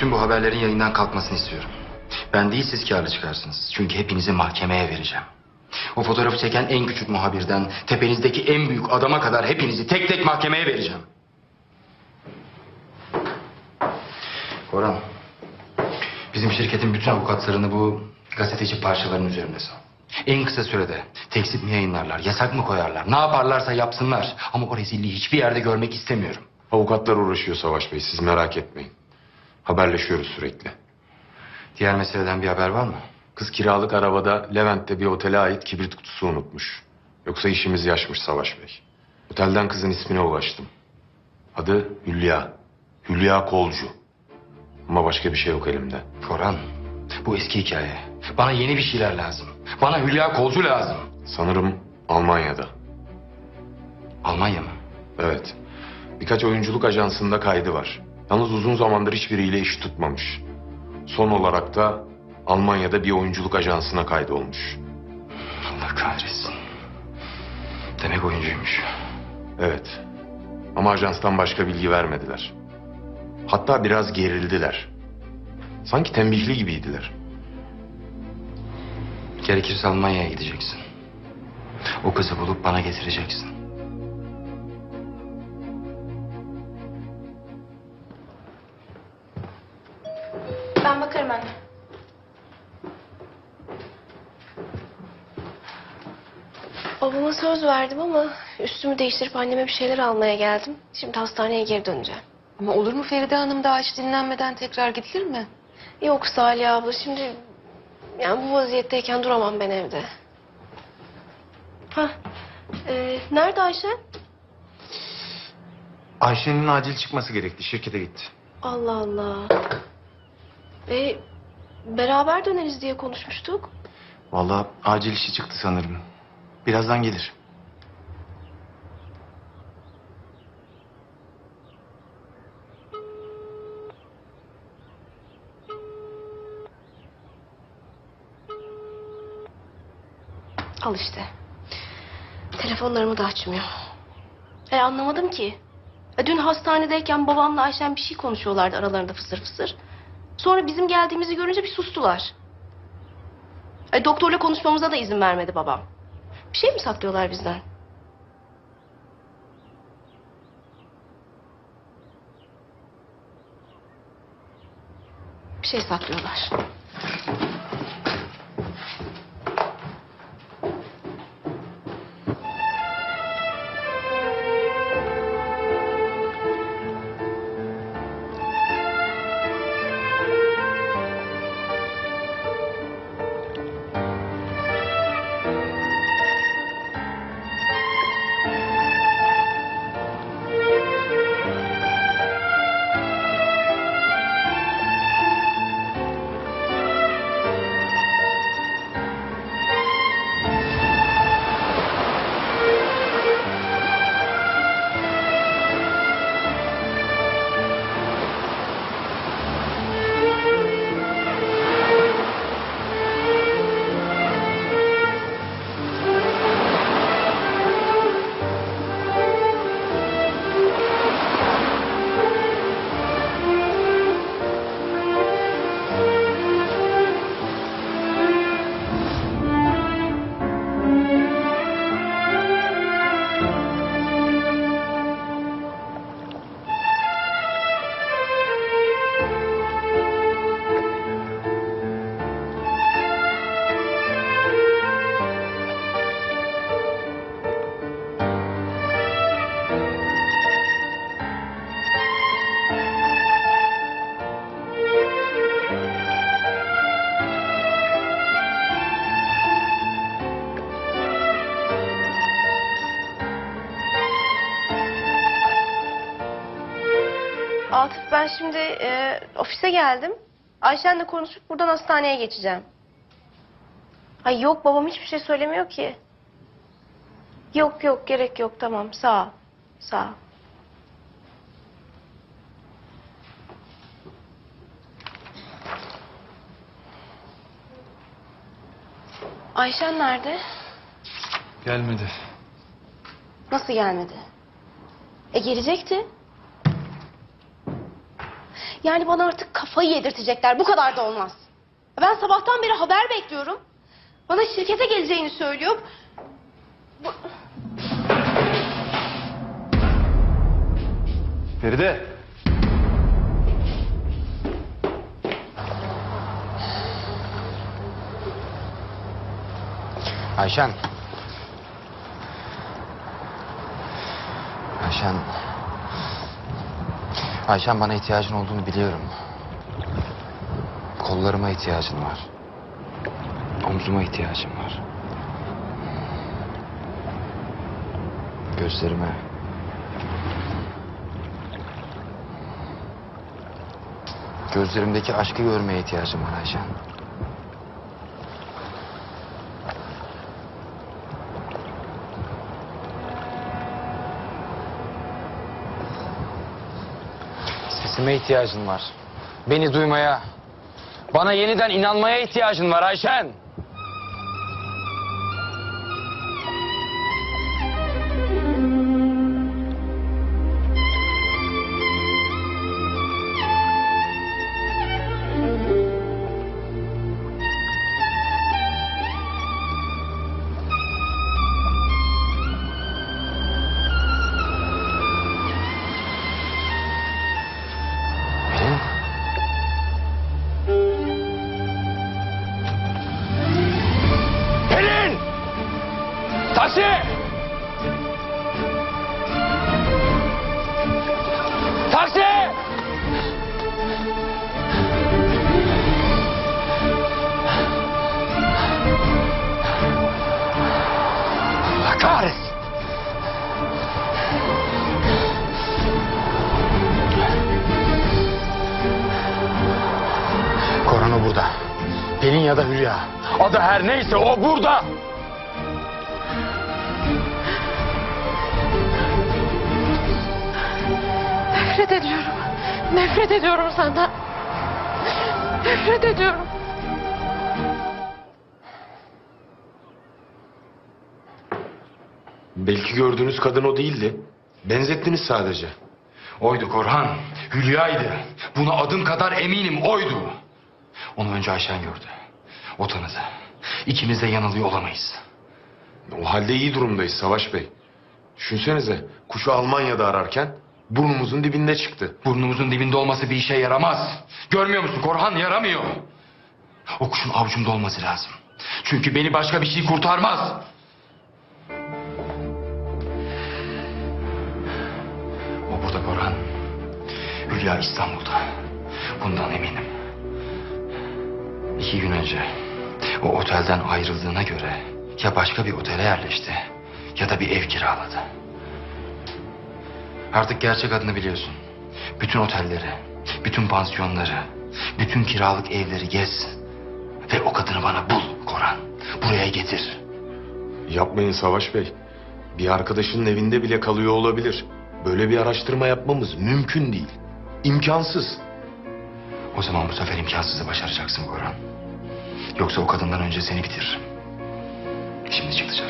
Bütün bu haberlerin yayından kalkmasını istiyorum. Ben değil siz karlı çıkarsınız. Çünkü hepinizi mahkemeye vereceğim. O fotoğrafı çeken en küçük muhabirden tepenizdeki en büyük adama kadar hepinizi tek tek mahkemeye vereceğim. Koran, bizim şirketin bütün avukatlarını bu gazeteci parçaların üzerinde sal. En kısa sürede tekzip mi yayınlarlar, yasak mı koyarlar, ne yaparlarsa yapsınlar. Ama o rezilliği hiçbir yerde görmek istemiyorum. Avukatlar uğraşıyor Savaş Bey siz merak etmeyin. Haberleşiyoruz sürekli. Diğer meseleden bir haber var mı? Kız kiralık arabada Levent'te bir otele ait kibrit kutusu unutmuş. Yoksa işimiz yaşmış Savaş Bey. Otelden kızın ismine ulaştım. Adı Hülya. Hülya Kolcu. Ama başka bir şey yok elimde. Koran, bu eski hikaye. Bana yeni bir şeyler lazım. Bana Hülya Kolcu lazım. Sanırım Almanya'da. Almanya mı? Evet. Birkaç oyunculuk ajansında kaydı var. Yalnız uzun zamandır hiçbiriyle iş tutmamış. Son olarak da Almanya'da bir oyunculuk ajansına kaydolmuş. Allah kahretsin. Demek oyuncuymuş. Evet. Ama ajanstan başka bilgi vermediler. Hatta biraz gerildiler. Sanki tembihli gibiydiler. Gerekirse Almanya'ya gideceksin. O kızı bulup bana getireceksin. Bakarım anne. Babama söz verdim ama üstümü değiştirip anneme bir şeyler almaya geldim. Şimdi hastaneye geri döneceğim. Ama olur mu Feride Hanım daha hiç dinlenmeden tekrar gidilir mi? Yok Salih abla şimdi yani bu vaziyetteyken duramam ben evde. Ha, nerede Ayşe? Ayşe'nin acil çıkması gerekti. Şirkete gitti. Allah Allah. E, beraber döneriz diye konuşmuştuk. Vallahi acil işi çıktı sanırım. Birazdan gelir. Al işte. Telefonlarımı da açmıyor. E anlamadım ki. E, dün hastanedeyken babamla Ayşem bir şey konuşuyorlardı aralarında fısır fısır. Sonra bizim geldiğimizi görünce bir sustular. E, doktorla konuşmamıza da izin vermedi babam. Bir şey mi saklıyorlar bizden? Bir şey saklıyorlar. Şimdi e, ofise geldim. Ayşen'le konuşup buradan hastaneye geçeceğim. Ay yok babam hiçbir şey söylemiyor ki. Yok yok gerek yok tamam sağ ol. Sağ ol. Ayşen nerede? Gelmedi. Nasıl gelmedi? E gelecekti. Yani bana artık kafayı yedirtecekler. Bu kadar da olmaz. Ben sabahtan beri haber bekliyorum. Bana şirkete geleceğini söylüyor. Bu... Feride. Ayşen. Ayşen. Ayşen bana ihtiyacın olduğunu biliyorum. Kollarıma ihtiyacın var. Omzuma ihtiyacın var. Gözlerime. Gözlerimdeki aşkı görmeye ihtiyacım var Ayşen. Sesime ihtiyacın var. Beni duymaya, bana yeniden inanmaya ihtiyacın var Ayşen. Taksi! Taksi! Kahretsin! Korona burada. Pelin ya da Hülya. Adı her neyse o burada. Nefret ediyorum. Nefret ediyorum senden. Nefret ediyorum. Belki gördüğünüz kadın o değildi. Benzettiniz sadece. Oydu Korhan. Hülya'ydı. Buna adım kadar eminim oydu. Onu önce Ayşen gördü. O tanıdı. İkimiz de yanılıyor olamayız. O halde iyi durumdayız Savaş Bey. Düşünsenize kuşu Almanya'da ararken burnumuzun dibinde çıktı. Burnumuzun dibinde olması bir işe yaramaz. Görmüyor musun Korhan yaramıyor. O kuşun avucumda olması lazım. Çünkü beni başka bir şey kurtarmaz. O burada Korhan. Hülya İstanbul'da. Bundan eminim. İki gün önce o otelden ayrıldığına göre ya başka bir otele yerleşti ya da bir ev kiraladı. Artık gerçek adını biliyorsun. Bütün otelleri, bütün pansiyonları, bütün kiralık evleri gez. Ve o kadını bana bul Koran. Buraya getir. Yapmayın Savaş Bey. Bir arkadaşının evinde bile kalıyor olabilir. Böyle bir araştırma yapmamız mümkün değil. İmkansız. O zaman bu sefer imkansızı başaracaksın Koran. Yoksa o kadından önce seni bitiririm. Şimdi çık dışarı.